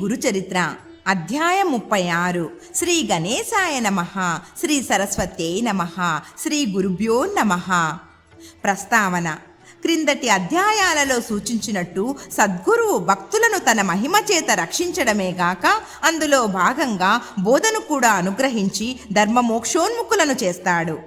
గురుచరిత్ర. అధ్యాయం ముప్పై ఆరు. శ్రీ గణేశాయ నమ. శ్రీ సరస్వతే నమ. శ్రీ గురుభ్యో నమ. ప్రస్తావన. క్రిందటి అధ్యాయాలలో సూచించినట్టు సద్గురువు భక్తులను తన మహిమ చేత రక్షించడమే గాక అందులో భాగంగా బోధను కూడా అనుగ్రహించి ధర్మమోక్షోన్ముఖులను చేస్తాడు.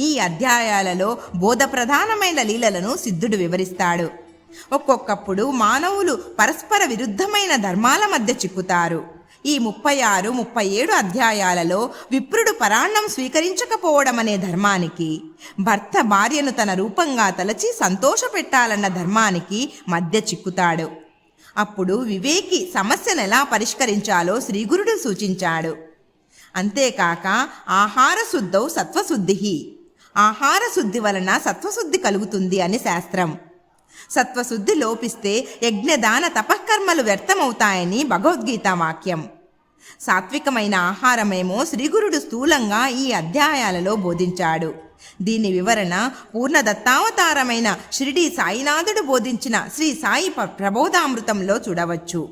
ఈ అధ్యాయాలలో బోధ ప్రధానమైన లీలలను సిద్ధుడు వివరిస్తాడు. ఒక్కొక్కప్పుడు మానవులు పరస్పర విరుద్ధమైన ధర్మాల మధ్య చిక్కుతారు. ఈ ముప్పై ఆరు ముప్పై ఏడు అధ్యాయాలలో విప్రుడు పరాణం స్వీకరించకపోవడం అనే ధర్మానికి భర్త భార్యను తన రూపంగా తలచి సంతోషపెట్టాలన్న ధర్మానికి మధ్య చిక్కుతాడు. అప్పుడు వివేకి సమస్యను ఎలా పరిష్కరించాలో శ్రీగురుడు సూచించాడు. అంతేకాక ఆహార శుద్ధౌ సత్వశుద్ధి ఆహార శుద్ధి వలన సత్వశుద్ధి కలుగుతుంది అని శాస్త్రం. సత్వశుద్ధి లోపిస్తే యజ్ఞదాన తపఃకర్మలు వ్యర్థమవుతాయని భగవద్గీత వాక్యం. సాత్వికమైన ఆహారమేమో శ్రీగురుడు స్థూలంగా ఈ అధ్యాయాలలో బోధించాడు. దీని వివరణ పూర్ణదత్తావతారమైన షిరిడి సాయినాథుడు బోధించిన శ్రీ సాయి ప్రబోధామృతంలో చూడవచ్చు.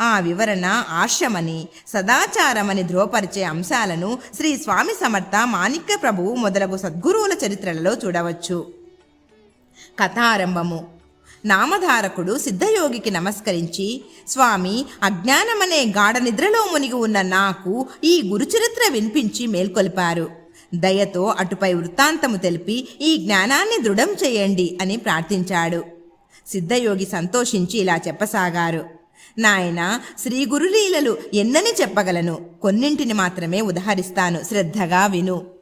ఆ వివరణ ఆశ్రమని సదాచారమని ధ్రువపరిచే అంశాలను శ్రీ స్వామి సమర్థ మాణిక్య ప్రభువు మొదలగు సద్గురువుల చరిత్రలలో చూడవచ్చు. కథారంభము. నామధారకుడు సిద్ధయోగికి నమస్కరించి స్వామి అజ్ఞానమనే గాఢ నిద్రలో మునిగి ఉన్న నాకు ఈ గురుచరిత్ర వినిపించి మేల్కొల్పారు. దయతో అటుపై వృత్తాంతము తెలిపి ఈ జ్ఞానాన్ని దృఢం చేయండి అని ప్రార్థించాడు. సిద్ధయోగి సంతోషించి ఇలా చెప్పసాగారు. నాయన శ్రీ గురులీలలు ఎన్నని చెప్పగలను? కొన్నింటిని మాత్రమే ఉదహరిస్తాను. శ్రద్ధగా విను.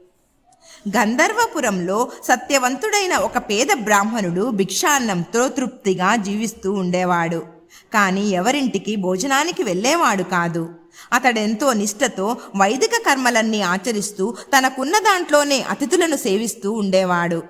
గంధర్వపురంలో సత్యవంతుడైన ఒక పేద బ్రాహ్మణుడు భిక్షాన్నంతో తృప్తిగా జీవిస్తూ ఉండేవాడు. కానీ ఎవరింటికి భోజనానికి వెళ్ళేవాడు కాదు. అతడెంతో నిష్ఠతో వైదిక కర్మలన్నీ ఆచరిస్తూ తనకున్న దాంట్లోనే అతిథులను సేవిస్తూ ఉండేవాడు.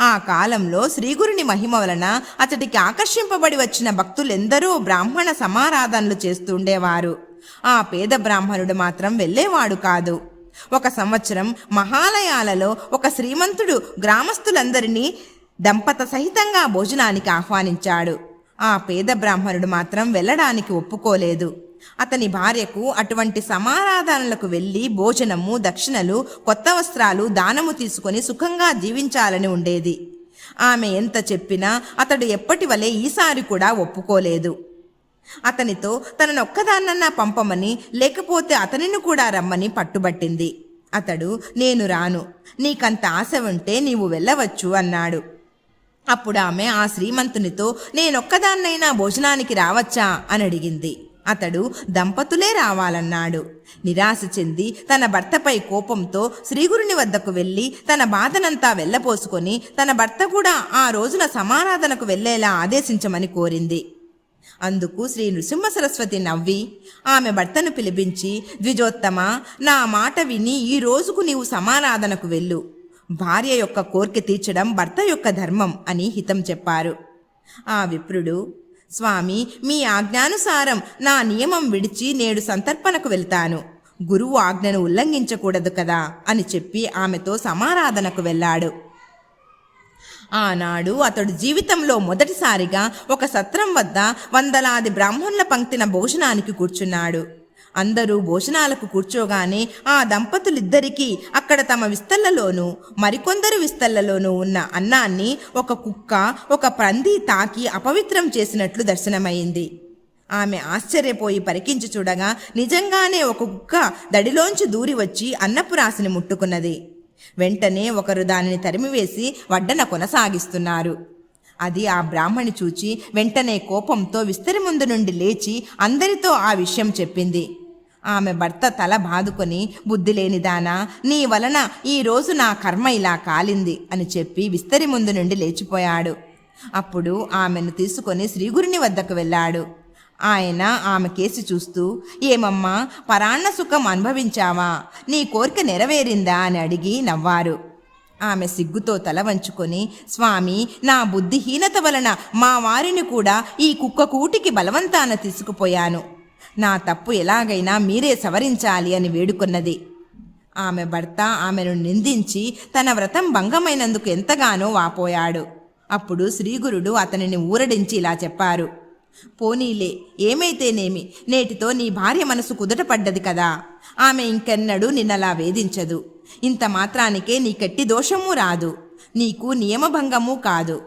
ఆ కాలంలో శ్రీగురుని మహిమ వలన అతడికి ఆకర్షింపబడి వచ్చిన భక్తులెందరూ బ్రాహ్మణ సమారాధనలు చేస్తుండేవారు ఆ పేద బ్రాహ్మణుడు మాత్రం వెళ్ళేవాడు కాదు. ఒక సంవత్సరం మహాలయాలలో ఒక శ్రీమంతుడు గ్రామస్తులందరినీ దంపత సహితంగా భోజనానికి ఆహ్వానించాడు. ఆ పేద బ్రాహ్మణుడు మాత్రం వెళ్ళడానికి ఒప్పుకోలేదు. అతని భార్యకు అటువంటి సమారాధనలకు వెళ్ళి భోజనము దక్షిణలు కొత్త వస్త్రాలు దానము తీసుకొని సుఖంగా జీవించాలని ఉండేది. ఆమె ఎంత చెప్పినా అతడు ఎప్పటి వలె ఈసారి కూడా ఒప్పుకోలేదు. అతనితో తననొక్కదాన్నన్నా పంపమని లేకపోతే అతనిని కూడా రమ్మని పట్టుబట్టింది. అతడు నేను రాను. నీకంత ఆశ ఉంటే నీవు వెళ్ళవచ్చు అన్నాడు. అప్పుడు ఆమె ఆ శ్రీమంతునితో నేనొక్కదాన్నైనా భోజనానికి రావచ్చా? అని అడిగింది. అతడు దంపతులే రావాలన్నాడు. నిరాశ చెంది తన భర్తపై కోపంతో శ్రీగురుని వద్దకు వెళ్ళి తన బాధనంతా వెళ్ళపోసుకొని తన భర్త కూడా ఆ రోజున సమారాధనకు వెళ్ళేలా ఆదేశించమని కోరింది. అందుకు శ్రీ నృసింహ సరస్వతి నవ్వి ఆమె భర్తను పిలిపించి ద్విజోత్తమ నా మాట విని ఈ రోజుకు నీవు సమారాధనకు వెళ్ళు. భార్య యొక్క కోరిక తీర్చడం భర్త యొక్క ధర్మం అని హితం చెప్పారు. ఆ విప్రుడు స్వామి మీ ఆజ్ఞానుసారం నా నియమం విడిచి నేడు సంతర్పణకు వెళ్తాను. గురువు ఆజ్ఞను ఉల్లంఘించకూడదు కదా అని చెప్పి ఆమెతో సమారాధనకు వెళ్ళాడు. ఆనాడు అతడు జీవితంలో మొదటిసారిగా ఒక సత్రం వద్ద వందలాది బ్రాహ్మణుల పంక్తిన భోజనానికి కూర్చున్నాడు. అందరూ భోజనాలకు కూర్చోగానే ఆ దంపతులిద్దరికీ అక్కడ తమ విస్తళ్ళలోనూ మరికొందరు విస్తళ్ళలోనూ ఉన్న అన్నాన్ని ఒక కుక్క ఒక పంది తాకి అపవిత్రం చేసినట్లు దర్శనమైంది. ఆమె ఆశ్చర్యపోయి పరికించి చూడగా నిజంగానే ఒక కుక్క దడిలోంచి దూరి వచ్చి అన్నపు రాశిని ముట్టుకున్నది. వెంటనే ఒకరు దానిని తరిమివేసి వడ్డన కొనసాగిస్తున్నారు. అది ఆ బ్రాహ్మణి చూచి వెంటనే కోపంతో విస్తరి ముందు నుండి లేచి అందరితో ఆ విషయం చెప్పింది. ఆమె భర్త తల బాదుకొని బుద్ధి లేనిదానా నీ వలన ఈ రోజు నా కర్మ ఇలా కాలింది అని చెప్పి విస్తరి ముందు నుండి లేచిపోయాడు. అప్పుడు ఆమెను తీసుకొని శ్రీగురుని వద్దకు వెళ్ళాడు. ఆయన ఆమె కేసి చూస్తూ ఏమమ్మా పరాన్న సుఖం అనుభవించావా? నీ కోరిక నెరవేరిందా? అని అడిగి నవ్వారు. ఆమె సిగ్గుతో తల వంచుకొని స్వామి నా బుద్ధిహీనత వలన మా వారిని కూడా ఈ కుక్క కూటికి బలవంతాన తీసుకుపోయాను. నా తప్పు ఎలాగైనా మీరే సవరించాలి అని వేడుకొన్నది. ఆమె భర్త ఆమెను నిందించి తన వ్రతం భంగమైనందుకు ఎంతగానో వాపోయాడు. అప్పుడు శ్రీగురుడు అతనిని ఊరడించి ఇలా చెప్పారు. పోనీలే ఏమైతేనేమి? నేటితో నీ భార్య మనసు కుదుటపడ్డది కదా. ఆమె ఇంకెన్నడూ నిన్నలా వేధించదు. ఇంత మాత్రానికే నీకెట్టి దోషము రాదు. నీకు నియమభంగము కాదు.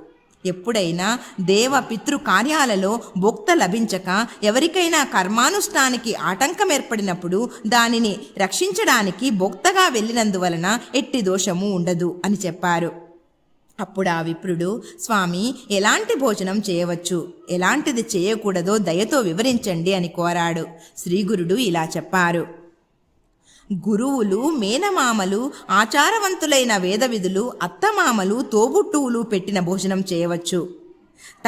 ఎప్పుడైనా దేవ పితృ కార్యాలలో భోక్త లభించక ఎవరికైనా కర్మానుష్ఠానికి ఆటంకం ఏర్పడినప్పుడు దానిని రక్షించడానికి భోక్తగా వెళ్ళినందువలన ఎట్టి దోషము ఉండదు అని చెప్పారు. అప్పుడు ఆ విప్రుడు స్వామి ఎలాంటి భోజనం చేయవచ్చు? ఎలాంటిది చేయకూడదో దయతో వివరించండి అని కోరాడు. శ్రీగురుడు ఇలా చెప్పారు. గురువులు మేనమామలు ఆచారవంతులైన వేదవిధులు అత్తమామలు తోబుట్టువులు పెట్టిన భోజనం చేయవచ్చు.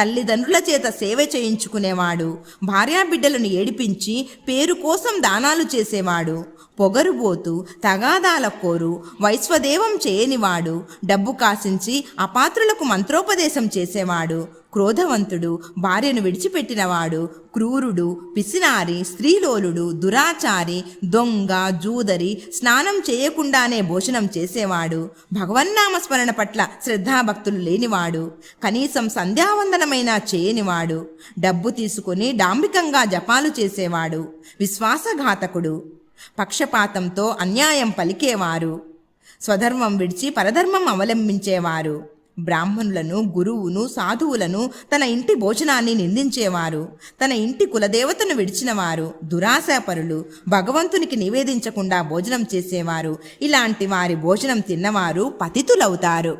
తల్లిదండ్రుల చేత సేవ చేయించుకునేవాడు భార్యాబిడ్డలను ఏడిపించి పేరు కోసం దానాలు చేసేవాడు పొగరుబోతు తగాదాల కోరు వైశ్వదేవం చేయనివాడు డబ్బు కాసించి అపాత్రులకు మంత్రోపదేశం చేసేవాడు క్రోధవంతుడు భార్యను విడిచిపెట్టినవాడు క్రూరుడు పిసినారి స్త్రీలోలుడు దురాచారి దొంగ జూదరి స్నానం చేయకుండానే భోజనం చేసేవాడు భగవన్నామస్మరణ పట్ల శ్రద్ధాభక్తులు లేనివాడు కనీసం సంధ్యావందనమైనా చేయనివాడు డబ్బు తీసుకుని డాంబికంగా జపాలు చేసేవాడు విశ్వాసఘాతకుడు. పక్షపాతంతో అన్యాయం పలికేవారు. స్వధర్మం విడిచి పరధర్మం అవలంబించేవారు. బ్రాహ్మణులను గురువును సాధువులను తన ఇంటి భోజనాన్ని నిందించేవారు. తన ఇంటి కులదేవతను విడిచినవారు. దురాశాపరులు భగవంతునికి నివేదించకుండా భోజనం చేసేవారు. ఇలాంటి వారి భోజనం తిన్నవారు పతితులవుతారు.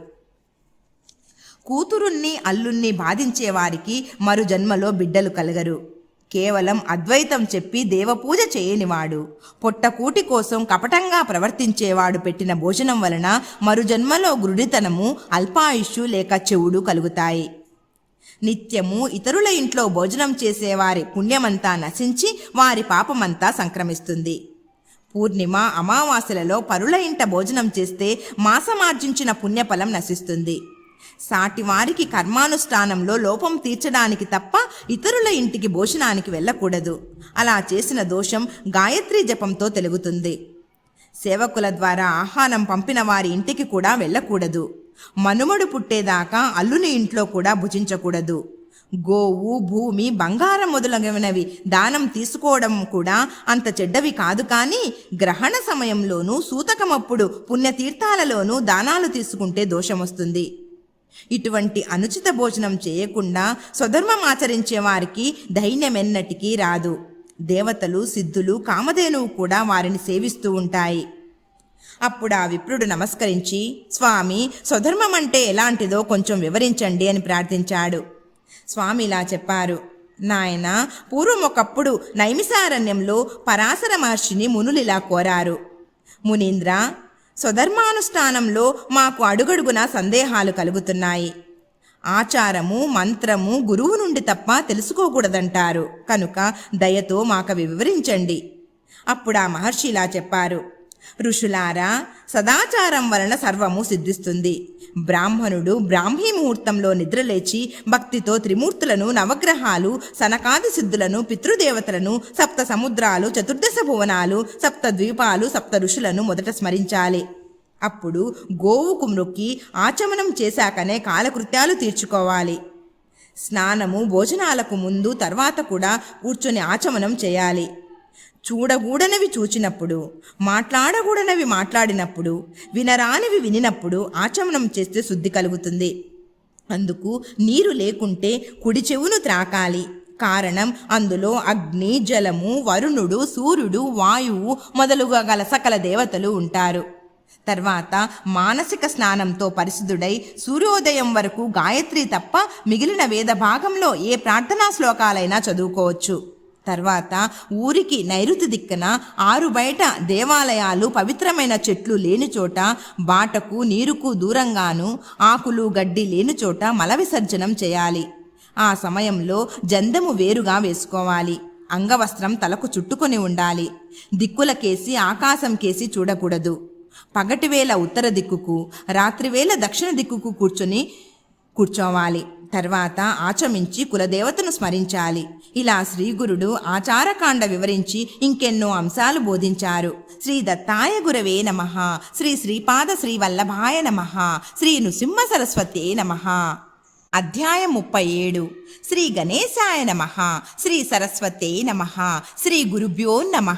కూతురుణ్ణి అల్లుణ్ణి బాధించేవారికి మరు జన్మలో బిడ్డలు కలగరు. కేవలం అద్వైతం చెప్పి దేవపూజ చేయనివాడు. పొట్టకూటి కోసం కపటంగా ప్రవర్తించేవాడు పెట్టిన భోజనం వలన మరుజన్మలో గురుడితనము అల్పాయుష్యు లేక చెవుడు కలుగుతాయి. నిత్యము ఇతరుల ఇంట్లో భోజనం చేసేవారి పుణ్యమంతా నశించి వారి పాపమంతా సంక్రమిస్తుంది. పూర్ణిమ అమావాస్యలలో పరుల ఇంట భోజనం చేస్తే మాసమార్జించిన పుణ్యఫలం నశిస్తుంది. సాటి వారికి కర్మానుష్ఠానంలో లోపం తీర్చడానికి తప్ప ఇతరుల ఇంటికి భోజనానికి వెళ్ళకూడదు. అలా చేసిన దోషం గాయత్రి జపంతో తెలుగుతుంది. సేవకుల ద్వారా ఆహారం పంపిన వారి ఇంటికి కూడా వెళ్ళకూడదు. మనుమడు పుట్టేదాకా అల్లుని ఇంట్లో కూడా భుజించకూడదు. గోవు భూమి బంగారం మొదలగునవి దానం తీసుకోవడం కూడా అంత చెడ్డవి కాదు కానీ గ్రహణ సమయంలోనూ సూతకమప్పుడు పుణ్యతీర్థాలలోనూ దానాలు తీసుకుంటే దోషం వస్తుంది. ఇటువంటి అనుచిత భోజనం చేయకుండా స్వధర్మం ఆచరించే వారికి ధైర్యమెన్నటికీ రాదు. దేవతలు సిద్ధులు కామధేనువు కూడా వారిని సేవిస్తూ ఉంటాయి. అప్పుడు ఆ విప్రుడు నమస్కరించి స్వామి స్వధర్మం అంటే ఎలాంటిదో కొంచెం వివరించండి అని ప్రార్థించాడు. స్వామి ఇలా చెప్పారు నాయన పూర్వం ఒకప్పుడు నైమిసారణ్యంలో పరాశర మహర్షిని మునులిలా కోరారు. మునీంద్ర స్వధర్మానుష్ఠానంలో మాకు అడుగడుగున సందేహాలు కలుగుతున్నాయి. ఆచారము మంత్రము గురువు నుండి తప్ప తెలుసుకోకూడదంటారు. కనుక దయతో మాకవి వివరించండి. అప్పుడు ఆ మహర్షి ఇలా చెప్పారు. ఋషులారా సదాచారం వలన సర్వము సిద్ధిస్తుంది. బ్రాహ్మణుడు బ్రాహ్మీ ముహూర్తంలో నిద్రలేచి భక్తితో త్రిమూర్తులను నవగ్రహాలు సనకాది సిద్ధులను పితృదేవతలను సప్త సముద్రాలు చతుర్దశ భువనాలు సప్త ద్వీపాలు సప్త ఋషులను మొదట స్మరించాలి. అప్పుడు గోవుకు మ్రొక్కి ఆచమనం చేశాకనే కాలకృత్యాలు తీర్చుకోవాలి. స్నానము భోజనాలకు ముందు తర్వాత కూడా కూర్చొని ఆచమనం చేయాలి. చూడగూడనవి చూచినప్పుడు మాట్లాడకూడనవి మాట్లాడినప్పుడు వినరానివి వినినప్పుడు ఆచమనం చేస్తే శుద్ధి కలుగుతుంది. అందుకు నీరు లేకుంటే కుడి చెవును త్రాకాలి. కారణం అందులో అగ్ని జలము వరుణుడు సూర్యుడు వాయువు మొదలుగా గల సకల దేవతలు ఉంటారు. తర్వాత మానసిక స్నానంతో పరిశుద్ధుడై సూర్యోదయం వరకు గాయత్రి తప్ప మిగిలిన వేద భాగంలో ఏ ప్రార్థనా శ్లోకాలైనా చదువుకోవచ్చు. తర్వాత ఊరికి నైరుతి దిక్కున ఆరు బయట దేవాలయాలు పవిత్రమైన చెట్లు లేని చోట బాటకు నీరుకు దూరంగాను ఆకులు గడ్డి లేని చోట మల విసర్జనం చేయాలి. ఆ సమయంలో జందము వేరుగా వేసుకోవాలి. అంగవస్త్రం తలకు చుట్టుకొని ఉండాలి. దిక్కులకేసి ఆకాశం కేసి చూడకూడదు. పగటివేళ ఉత్తర దిక్కుకు రాత్రివేళ దక్షిణ దిక్కుకు కూర్చొని కూర్చోవాలి. తర్వాత ఆచమించి కులదేవతను స్మరించాలి. ఇలా శ్రీగురుడు ఆచారకాండ వివరించి ఇంకెన్నో అంశాలు బోధించారు. శ్రీ దత్తాయ గురవే నమ. శ్రీ శ్రీపాద శ్రీ వల్లభాయ నమ. శ్రీ నృసింహ సరస్వతే నమ. అధ్యాయం ముప్పై ఏడు. శ్రీ గణేశాయ నమ. శ్రీ సరస్వతే నమ. శ్రీ గురుభ్యో నమ.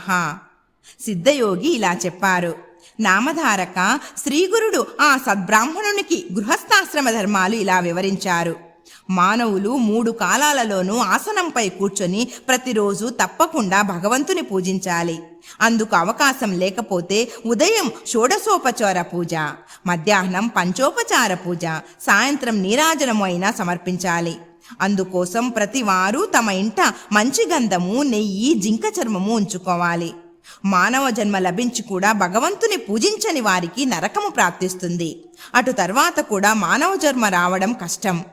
సిద్ధయోగి ఇలా చెప్పారు. నామధారక శ్రీగురుడు ఆ సద్బ్రాహ్మణునికి గృహస్థాశ్రమ ధర్మాలు ఇలా వివరించారు. మానవులు మూడు కాలాలలోనూ ఆసనంపై కూర్చొని ప్రతిరోజు తప్పకుండా భగవంతుని పూజించాలి. అందుకు అవకాశం లేకపోతే ఉదయం షోడశోపచార పూజ మధ్యాహ్నం పంచోపచార పూజ సాయంత్రం నీరాజనము అయినా సమర్పించాలి. అందుకోసం ప్రతివారు తమ ఇంట మంచి గంధము నెయ్యి జింక చర్మము ఉంచుకోవాలి. మానవ జన్మ లభించి కూడా భగవంతుని పూజించని వారికి నరకము ప్రాప్తిస్తుంది. అటు తర్వాత కూడా మానవ జన్మ రావడం కష్టం.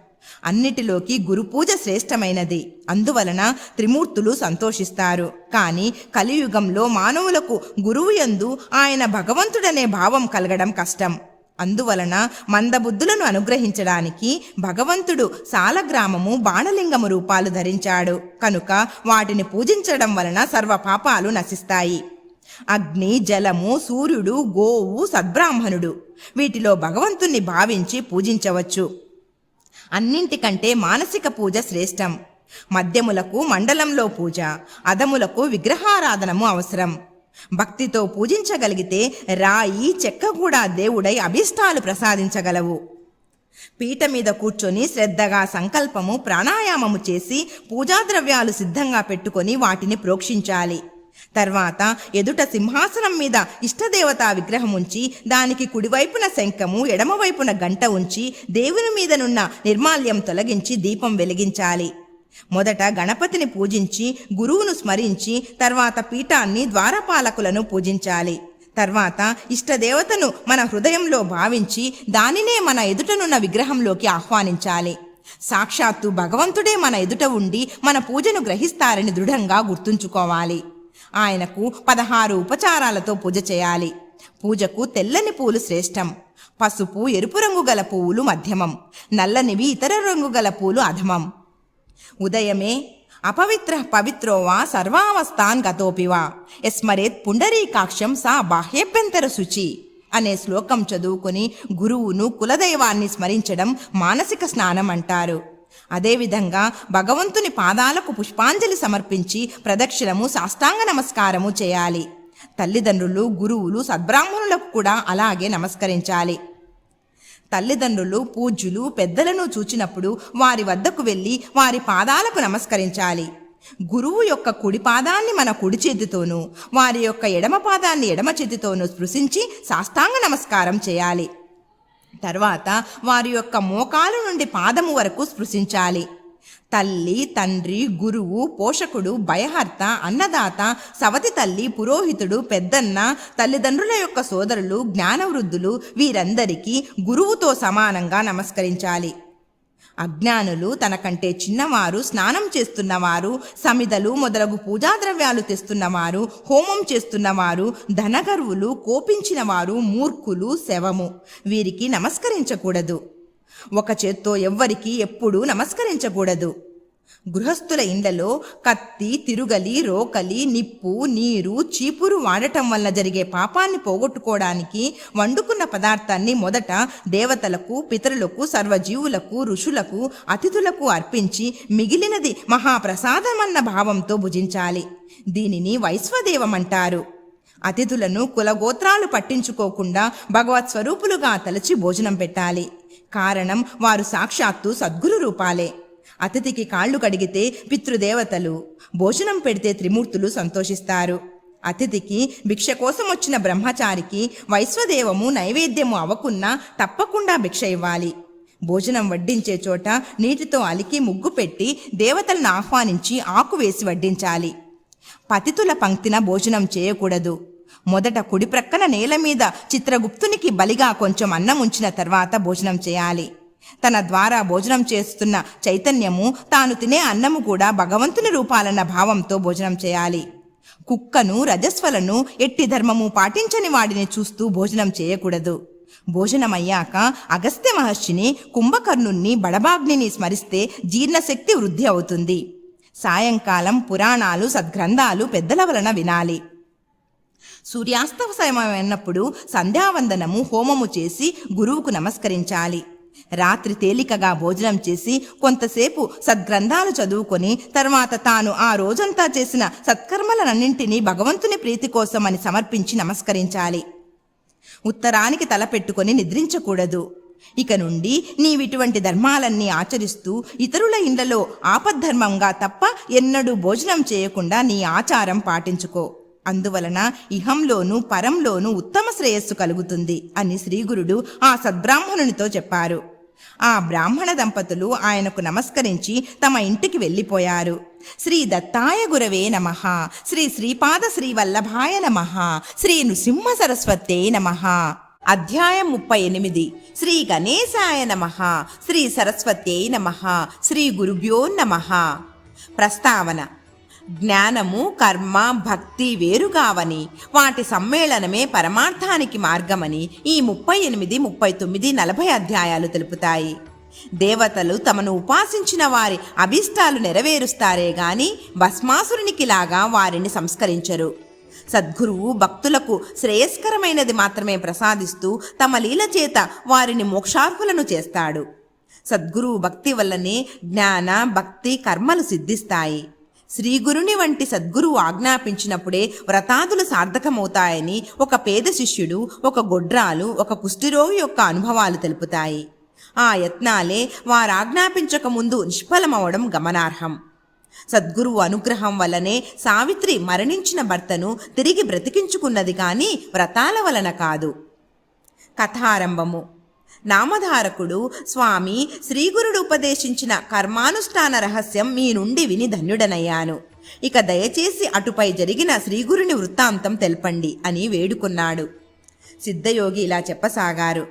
అన్నిటిలోకి గురుపూజ శ్రేష్టమైనది. అందువలన త్రిమూర్తులు సంతోషిస్తారు. కానీ కలియుగంలో మానవులకు గురువు యందు ఆయన భగవంతుడనే భావం కలగడం కష్టం. అందువలన మందబుద్ధులను అనుగ్రహించడానికి భగవంతుడు సాలగ్రామము బాణలింగము రూపాలు ధరించాడు. కనుక వాటిని పూజించడం వలన సర్వపాపాలు నశిస్తాయి. అగ్ని జలము సూర్యుడు గోవు సద్బ్రాహ్మణుడు వీటిలో భగవంతుణ్ణి భావించి పూజించవచ్చు. అన్నింటికంటే మానసిక పూజ శ్రేష్టం. మద్యములకు మండలంలో పూజ అదములకు విగ్రహారాధనము అవసరం. భక్తితో పూజించగలిగితే రాయి చెక్క కూడా దేవుడై అభిష్టాలు ప్రసాదించగలవు. పీట మీద కూర్చొని శ్రద్ధగా సంకల్పము ప్రాణాయామము చేసి పూజాద్రవ్యాలు సిద్ధంగా పెట్టుకొని వాటిని ప్రోక్షించాలి. తర్వాత ఎదుట సింహాసనం మీద ఇష్టదేవతా విగ్రహం ఉంచి దానికి కుడివైపున శంఖము ఎడమవైపున గంట ఉంచి దేవుని మీదనున్న నిర్మాల్యం తొలగించి దీపం వెలిగించాలి. మొదట గణపతిని పూజించి గురువును స్మరించి తర్వాత పీఠాన్ని ద్వారపాలకులను పూజించాలి. తర్వాత ఇష్టదేవతను మన హృదయంలో భావించి దానినే మన ఎదుటనున్న విగ్రహంలోకి ఆహ్వానించాలి. సాక్షాత్తు భగవంతుడే మన ఎదుట ఉండి మన పూజను గ్రహిస్తారని దృఢంగా గుర్తుంచుకోవాలి. ఆయనకు పదహారు ఉపచారాలతో పూజ చేయాలి. పూజకు తెల్లని పూలు శ్రేష్టం. పసుపు ఎరుపు రంగు గల పువ్వులు మధ్యమం. నల్లనివి ఇతర రంగు గల పూలు అధమం. ఉదయమే అపవిత్ర పవిత్రోవా సర్వావస్థాన్ గతోపివా. ఎస్మరేత్ పుండరీకాక్షం సా బాహ్యభ్యంతర శుచి. అనే శ్లోకం చదువుకుని గురువును కులదైవాన్ని స్మరించడం మానసిక స్నానం అంటారు అదేవిధంగా భగవంతుని పాదాలకు పుష్పాంజలి సమర్పించి ప్రదక్షిణము సాష్టాంగ నమస్కారము చేయాలి. తల్లిదండ్రులు గురువులు సద్బ్రాహ్మణులకు కూడా అలాగే నమస్కరించాలి. తల్లిదండ్రులు పూజ్యులు పెద్దలను చూచినప్పుడు వారి వద్దకు వెళ్ళి వారి పాదాలకు నమస్కరించాలి. గురువు యొక్క కుడి పాదాన్ని మన కుడి చేతితోనూ వారి యొక్క ఎడమ పాదాన్ని ఎడమ చేతితోనూ స్పృశించి సాష్టాంగ నమస్కారం చేయాలి. తర్వాత వారి యొక్క మోకాలు నుండి పాదము వరకు స్పృశించాలి. తల్లి తండ్రి గురువు పోషకుడు భయహర్త అన్నదాత సవతి తల్లి పురోహితుడు పెద్దన్న తల్లిదండ్రుల యొక్క సోదరులు జ్ఞానవృద్ధులు వీరందరికీ గురువుతో సమానంగా నమస్కరించాలి. అజ్ఞానులు తనకంటే చిన్నవారు స్నానం చేస్తున్నవారు సమిదలు మొదలగు పూజాద్రవ్యాలు తెస్తున్నవారు హోమం చేస్తున్నవారు ధనగర్వులు కోపించినవారు మూర్ఖులు శవము. వీరికి నమస్కరించకూడదు. ఒక చేత్తో ఎవ్వరికి ఎప్పుడూ నమస్కరించకూడదు. గృహస్థుల ఇండ్లలో కత్తి తిరుగలి రోకలి నిప్పు నీరు చీపురు వాడటం వల్ల జరిగే పాపాన్ని పోగొట్టుకోవడానికి వండుకున్న పదార్థాన్ని మొదట దేవతలకు పితరులకు సర్వజీవులకు ఋషులకు అతిథులకు అర్పించి మిగిలినది మహాప్రసాదమన్న భావంతో భుజించాలి. దీనిని వైశ్వదేవమంటారు అతిథులను కులగోత్రాలు పట్టించుకోకుండా భగవత్ స్వరూపులుగా తలచి భోజనం పెట్టాలి. కారణం వారు సాక్షాత్తు సద్గురు రూపాలే. అతిథికి కాళ్ళు కడిగితే పితృదేవతలు. భోజనం పెడితే త్రిమూర్తులు సంతోషిస్తారు. అతిథికి భిక్ష కోసం వచ్చిన బ్రహ్మచారికి వైశ్వదేవము నైవేద్యము అవ్వకున్నా తప్పకుండా భిక్ష ఇవ్వాలి. భోజనం వడ్డించే చోట నీటితో అలికి ముగ్గు పెట్టి దేవతలను ఆహ్వానించి ఆకు వేసి వడ్డించాలి. పతితుల పంక్తిన భోజనం చేయకూడదు. మొదట కుడి ప్రక్కన నేల మీద చిత్రగుప్తునికి బలిగా కొంచెం అన్నం ఉంచిన తర్వాత భోజనం చేయాలి. తన ద్వారా భోజనం చేస్తున్న చైతన్యము తాను తినే అన్నము కూడా భగవంతుని రూపాలన్న భావంతో భోజనం చేయాలి. కుక్కను రజస్వలను ఎట్టి ధర్మము పాటించని వాడిని చూస్తూ భోజనం చేయకూడదు. భోజనమయ్యాక అగస్త్య మహర్షిని కుంభకర్ణుణ్ణి బడబాగ్నిని స్మరిస్తే జీర్ణశక్తి వృద్ధి అవుతుంది. సాయంకాలం పురాణాలు సద్గ్రంథాలు పెద్దల వలన వినాలి. సూర్యాస్తమయమైనప్పుడు సంధ్యావందనము హోమము చేసి గురువుకు నమస్కరించాలి. రాత్రి తేలికగా భోజనం చేసి కొంతసేపు సద్గ్రంథాలు చదువుకొని తర్వాత తాను ఆ రోజంతా చేసిన సత్కర్మలనన్నింటినీ భగవంతుని ప్రీతి కోసమని సమర్పించి నమస్కరించాలి. ఉత్తరానికి తలపెట్టుకొని నిద్రించకూడదు. ఇక నుండి నీవిటువంటి ధర్మాలన్నీ ఆచరిస్తూ ఇతరుల ఇండ్లలో ఆపద్ధర్మంగా తప్ప ఎన్నడూ భోజనం చేయకుండా నీ ఆచారం పాటించుకో. అందువలన ఇహంలోనూ పరంలోనూ ఉత్తమ శ్రేయస్సు కలుగుతుంది అని శ్రీగురుడు ఆ సద్బ్రాహ్మణునితో చెప్పారు. ఆ బ్రాహ్మణ దంపతులు ఆయనకు నమస్కరించి తమ ఇంటికి వెళ్ళిపోయారు. శ్రీ దత్తాయ గురవే నమ. శ్రీ శ్రీపాద శ్రీ వల్లభాయ నమ. శ్రీ నృసింహ సరస్వతే నమ. అధ్యాయం ముప్పై ఎనిమిది. శ్రీ గణేశాయ నమ. శ్రీ సరస్వతే నమ. శ్రీ గురుభ్యో నమ. ప్రస్తావన. జ్ఞానము కర్మ భక్తి వేరుగావని వాటి సమ్మేళనమే పరమార్థానికి మార్గమని ఈ ముప్పై ఎనిమిది ముప్పై తొమ్మిది నలభై అధ్యాయాలు తెలుపుతాయి. దేవతలు తమను ఉపాసించిన వారి అభిష్టాలు నెరవేరుస్తారే గాని భస్మాసురునికిలాగా వారిని సంస్కరించరు. సద్గురువు భక్తులకు శ్రేయస్కరమైనది మాత్రమే ప్రసాదిస్తూ తమ లీల చేత వారిని మోక్షార్హులను చేస్తాడు. సద్గురువు భక్తి వల్లనే జ్ఞాన భక్తి కర్మలు సిద్ధిస్తాయి. శ్రీగురుని వంటి సద్గురువు ఆజ్ఞాపించినప్పుడే వ్రతాదులు సార్థకమవుతాయని ఒక పేద శిష్యుడు ఒక గొడ్రాలు ఒక కుష్ఠిరోగి యొక్క అనుభవాలు తెలుపుతాయి. ఆ యత్నాలే వారాజ్ఞాపించక ముందు నిష్ఫలమవడం గమనార్హం. సద్గురువు అనుగ్రహం వల్లనే సావిత్రి మరణించిన భర్తను తిరిగి బ్రతికించుకున్నది కానీ వ్రతాల వలన కాదు. కథారంభము. నామధారకుడు. స్వామి శ్రీగురుడు ఉపదేశించిన కర్మానుష్ఠాన రహస్యం మీ నుండి విని ధన్యుడనయ్యాను. ఇక దయచేసి అటుపై జరిగిన శ్రీగురుని వృత్తాంతం తెలపండి అని వేడుకున్నాడు. సిద్ధయోగి ఇలా చెప్పసాగారు.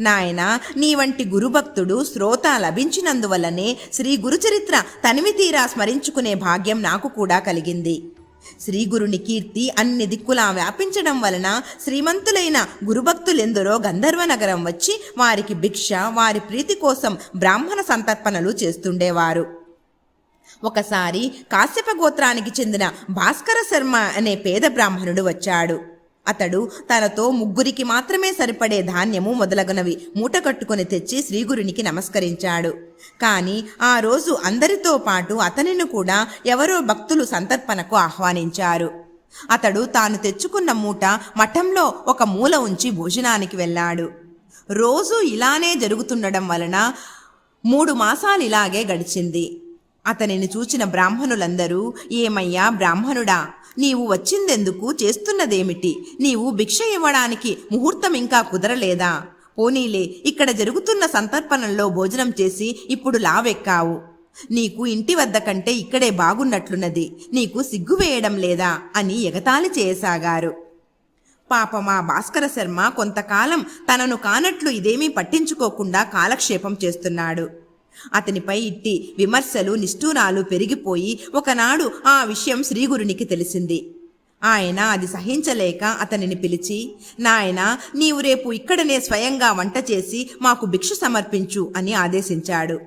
నాయన నీ వంటి గురుభక్తుడు శ్రోత లభించినందువల్లనే శ్రీ గురుచరిత్ర తనివి తీరా స్మరించుకునే భాగ్యం నాకు కూడా కలిగింది. శ్రీగురుని కీర్తి అన్ని దిక్కులా వ్యాపించడం వలన శ్రీమంతులైన గురుభక్తులెందరో గంధర్వ నగరం వచ్చి వారికి భిక్ష వారి ప్రీతి కోసం బ్రాహ్మణ సంతర్పణలు చేస్తుండేవారు. ఒకసారి కాశ్యప గోత్రానికి చెందిన భాస్కర శర్మ అనే పేద బ్రాహ్మణుడు వచ్చాడు. అతడు తనతో ముగ్గురికి మాత్రమే సరిపడే ధాన్యము మొదలగునవి. మూట కట్టుకొని తెచ్చి శ్రీగురునికి నమస్కరించాడు. కాని ఆ రోజు అందరితో పాటు అతనిని కూడా ఎవరో భక్తులు సంతర్పణకు ఆహ్వానించారు. అతడు తాను తెచ్చుకున్న మూట మఠంలో ఒక మూల ఉంచి భోజనానికి వెళ్ళాడు. రోజు ఇలానే జరుగుతుండడం వలన మూడు మాసాలు ఇలాగే గడిచింది. అతనిని చూచిన బ్రాహ్మణులందరూ ఏమయ్యా బ్రాహ్మణుడా నీవు వచ్చిందెందుకు? చేస్తున్నదేమిటి? నీవు భిక్ష ఇవ్వడానికి ముహూర్తం ఇంకా కుదరలేదా? పోనీలే ఇక్కడ జరుగుతున్న సంతర్పణంలో భోజనం చేసి ఇప్పుడు లావెక్కావు. నీకు ఇంటి వద్ద కంటే ఇక్కడే బాగున్నట్లున్నది. నీకు సిగ్గు వేయడం లేదా? అని ఎగతాళి చేయసాగారు. పాపమా భాస్కర శర్మ కొంతకాలం తనను కానట్లు ఇదేమీ పట్టించుకోకుండా కాలక్షేపం చేస్తున్నాడు. అతనిపై ఇట్టి విమర్శలు నిష్ఠూరాలు పెరిగిపోయి ఒకనాడు ఆ విషయం శ్రీగురునికి తెలిసింది. ఆయన అది సహించలేక అతనిని పిలిచి నాయన నీవు రేపు ఇక్కడనే స్వయంగా వంట చేసి మాకు భిక్ష సమర్పించు అని ఆదేశించాడు.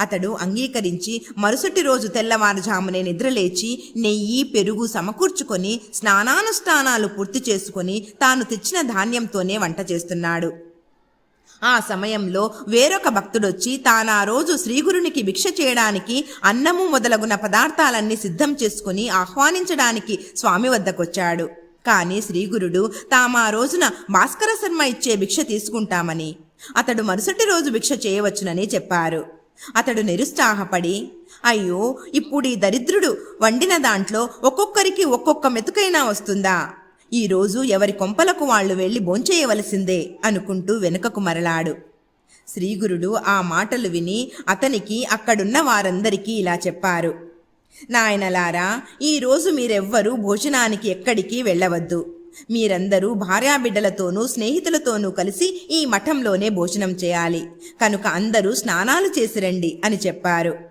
అతడు అంగీకరించి మరుసటి రోజు తెల్లవారుజామునే నిద్రలేచి నెయ్యి పెరుగు సమకూర్చుకొని స్నానానుష్ఠానాలు పూర్తి చేసుకొని తాను తెచ్చిన ధాన్యంతోనే వంట చేస్తున్నాడు. ఆ సమయంలో వేరొక భక్తుడొచ్చి తానా రోజు శ్రీగురునికి భిక్ష చేయడానికి అన్నము మొదలగున పదార్థాలన్నీ సిద్ధం చేసుకుని ఆహ్వానించడానికి స్వామి వద్దకొచ్చాడు. కానీ శ్రీగురుడు తామా రోజున భాస్కర శర్మ ఇచ్చే భిక్ష తీసుకుంటామని అతడు మరుసటి రోజు భిక్ష చేయవచ్చునని చెప్పారు. అతడు నిరుత్సాహపడి అయ్యో ఇప్పుడు ఈ దరిద్రుడు వండిన దాంట్లో ఒక్కొక్కరికి ఒక్కొక్క మెతుకైనా వస్తుందా? ఈరోజు ఎవరి కొంపలకు వాళ్ళు వెళ్ళి భోంచేయవలసిందే అనుకుంటూ వెనుకకు మరలాడు. శ్రీగురుడు ఆ మాటలు విని అతనికి అక్కడున్న వారందరికీ ఇలా చెప్పారు. నాయనలారా ఈరోజు మీరెవ్వరూ భోజనానికి ఎక్కడికి వెళ్ళవద్దు. మీరందరూ భార్యాబిడ్డలతోనూ స్నేహితులతోనూ కలిసి ఈ మఠంలోనే భోజనం చేయాలి. కనుక అందరూ స్నానాలు చేసి రండి అని చెప్పారు.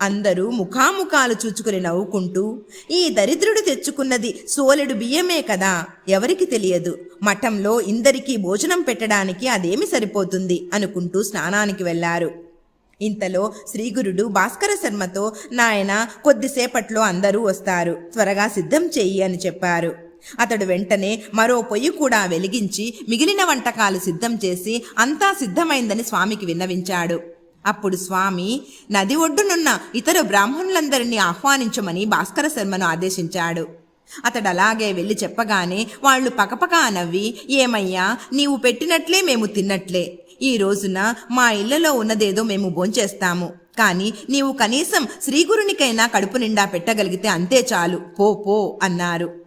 అందరూ ముఖాముఖాలు చూచుకుని నవ్వుకుంటూ ఈ దరిద్రుడు తెచ్చుకున్నది సోలెడు బియ్యమే కదా ఎవరికి తెలియదు? మఠంలో ఇందరికీ భోజనం పెట్టడానికి అదేమి సరిపోతుంది? అనుకుంటూ స్నానానికి వెళ్ళారు ఇంతలో శ్రీగురుడు భాస్కర శర్మతో నాయన కొద్దిసేపట్లో అందరూ వస్తారు త్వరగా సిద్ధం చెయ్యి అని చెప్పారు. అతడు వెంటనే మరో పొయ్యి కూడా వెలిగించి మిగిలిన వంటకాలు సిద్ధం చేసి అంతా సిద్ధమైందని స్వామికి విన్నవించాడు. అప్పుడు స్వామి నది ఒడ్డునున్న ఇతర బ్రాహ్మణులందరినీ ఆహ్వానించమని భాస్కర శర్మను ఆదేశించాడు. అతడు అలాగే వెళ్ళి చెప్పగానే వాళ్ళు పకపకా నవ్వి ఏమయ్యా నీవు పెట్టినట్లే మేము తిన్నట్లే. ఈ రోజున మా ఇళ్ళలో ఉన్నదేదో మేము భోంచేస్తాము. కానీ నీవు కనీసం శ్రీగురునికైనా కడుపు నిండా పెట్టగలిగితే అంతే చాలు. పో పో అన్నారు.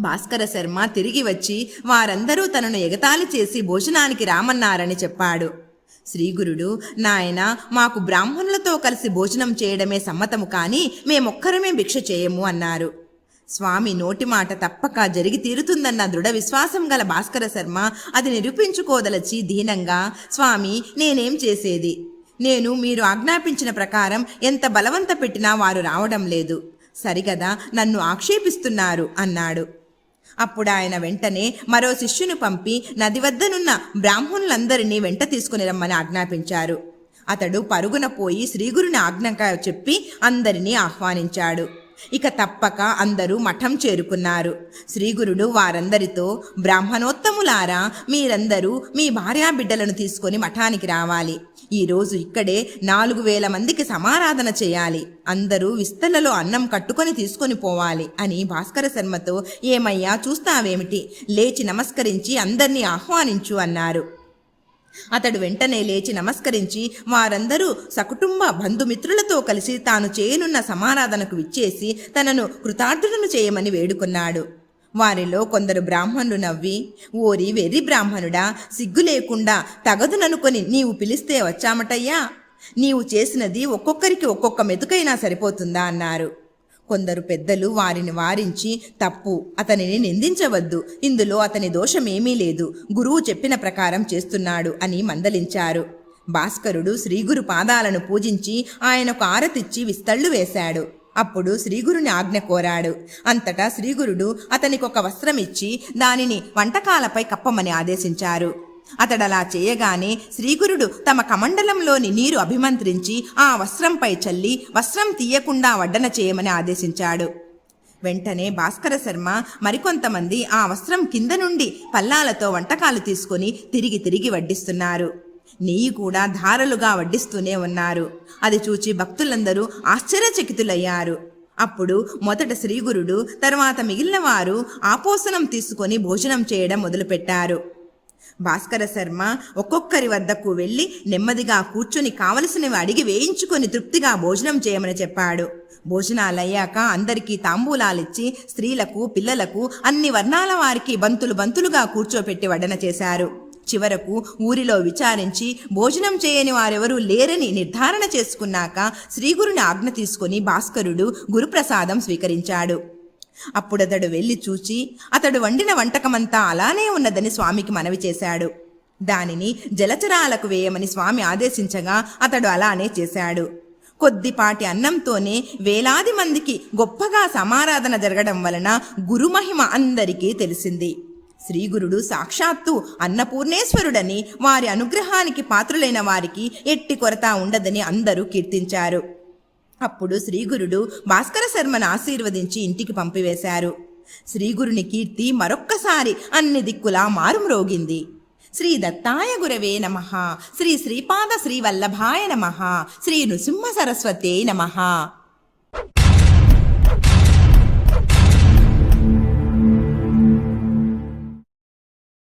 భాస్కర శర్మ తిరిగి వచ్చి వారందరూ తనను ఎగతాళి చేసి భోజనానికి రామన్నారని చెప్పాడు. శ్రీగురుడు నాయన మాకు బ్రాహ్మణులతో కలిసి భోజనం చేయడమే సమ్మతము కానీ మేమొక్కరమే భిక్ష చేయము అన్నారు. స్వామి నోటి మాట తప్పక జరిగి తీరుతుందన్న దృఢ విశ్వాసం గల భాస్కర శర్మ అది నిరూపించుకోదలచి దీనంగా స్వామి నేనేం చేసేది? నేను మీరు ఆజ్ఞాపించిన ప్రకారం ఎంత బలవంత పెట్టినా వారు రావడం లేదు. సరిగదా నన్ను ఆక్షేపిస్తున్నారు అన్నాడు. అప్పుడు ఆయన వెంటనే మరో శిష్యుని పంపి నది వద్దనున్న బ్రాహ్మణులందరినీ వెంట తీసుకుని రమ్మని ఆజ్ఞాపించారు. అతడు పరుగున పోయి శ్రీగురుని ఆజ్ఞగా చెప్పి అందరినీ ఆహ్వానించాడు. ఇక తప్పక అందరూ మఠం చేరుకున్నారు. శ్రీగురుడు వారందరితో బ్రాహ్మణోత్తములారా మీరందరూ మీ భార్యాబిడ్డలను తీసుకొని మఠానికి రావాలి. ఈరోజు ఇక్కడే నాలుగు వేల మందికి సమారాధన చేయాలి. అందరూ విస్తలలో అన్నం కట్టుకొని తీసుకొని పోవాలి అని భాస్కర శర్మతో ఏమయ్యా చూస్తావేమిటి? లేచి నమస్కరించి అందరినీ ఆహ్వానించు అన్నారు. అతడు వెంటనే లేచి నమస్కరించి వారందరూ సకుటుంబ బంధుమిత్రులతో కలిసి తాను చేయనున్న సమారాధనకు విచ్చేసి తనను కృతార్థులను చేయమని వేడుకున్నాడు. వారిలో కొందరు బ్రాహ్మణులు నవ్వి ఓరి వెర్రి బ్రాహ్మణుడా సిగ్గు లేకుండా తగదుననుకొని నీవు పిలిస్తే వచ్చామటయ్యా? నీవు చేసినది ఒక్కొక్కరికి ఒక్కొక్క మెతుకైనా సరిపోతుందా? అన్నారు. కొందరు పెద్దలు వారిని వారించి తప్పు అతనిని నిందించవద్దు ఇందులో అతని దోషమేమీ లేదు గురువు చెప్పిన ప్రకారం చేస్తున్నాడు అని మందలించారు. భాస్కరుడు శ్రీగురు పాదాలను పూజించి ఆయనకు ఆరతిచ్చి విస్తళ్ళు వేశాడు. అప్పుడు శ్రీగురుని ఆజ్ఞ కోరాడు. అంతటా శ్రీగురుడు అతనికొక వస్త్రమిచ్చి వస్త్రం ఇచ్చి దానిని వంటకాలపై కప్పమని ఆదేశించారు. అతడలా చేయగానే శ్రీగురుడు తమ కమండలంలోని నీరు అభిమంత్రించి ఆ వస్త్రంపై చల్లి వస్త్రం తీయకుండా వడ్డన చేయమని ఆదేశించాడు. వెంటనే భాస్కర శర్మ మరికొంతమంది ఆ వస్త్రం కింద నుండి పల్లాలతో వంటకాలు తీసుకొని తిరిగి తిరిగి వడ్డిస్తున్నారు. నెయ్యి కూడా ధారలుగా వడ్డిస్తూనే ఉన్నారు. అది చూచి భక్తులందరూ ఆశ్చర్యచకితులయ్యారు. అప్పుడు మొదట శ్రీగురుడు తర్వాత మిగిలిన వారు ఆపోసనం తీసుకొని భోజనం చేయడం మొదలుపెట్టారు. భాస్కర శర్మ ఒక్కొక్కరి వద్దకు వెళ్ళి నెమ్మదిగా కూర్చొని కావలసినవి అడిగి వేయించుకొని తృప్తిగా భోజనం చేయమని చెప్పాడు. భోజనాలయ్యాక అందరికీ తాంబూలాలిచ్చి స్త్రీలకు పిల్లలకు అన్ని వర్ణాల వారికి బంతులు బంతులుగా కూర్చోపెట్టి వడ్డన చేశారు. చివరకు ఊరిలో విచారించి భోజనం చేయని వారెవరూ లేరని నిర్ధారణ చేసుకున్నాక శ్రీగురుని ఆజ్ఞ తీసుకుని భాస్కరుడు గురుప్రసాదం స్వీకరించాడు. అప్పుడతడు వెళ్ళి చూచి అతడు వండిన వంటకమంతా అలానే ఉన్నదని స్వామికి మనవి చేశాడు. దానిని జలచరాలకు వేయమని స్వామి ఆదేశించగా అతడు అలానే చేశాడు. కొద్దిపాటి అన్నంతోనే వేలాది మందికి గొప్పగా సమారాధన జరగడం వలన గురుమహిమ అందరికీ తెలిసింది. శ్రీగురుడు సాక్షాత్తు అన్నపూర్ణేశ్వరుడని వారి అనుగ్రహానికి పాత్రులైన వారికి ఎట్టి కొరత ఉండదని అందరూ కీర్తించారు. అప్పుడు శ్రీగురుడు భాస్కర శర్మను ఆశీర్వదించి ఇంటికి పంపివేశారు. శ్రీగురుని కీర్తి మరొక్కసారి అన్ని దిక్కులా మారుమ్రోగింది శ్రీ దత్తాయ గురవే నమ శ్రీ శ్రీపాద శ్రీవల్లభాయ నమ శ్రీ నృసింహ సరస్వతే నమ.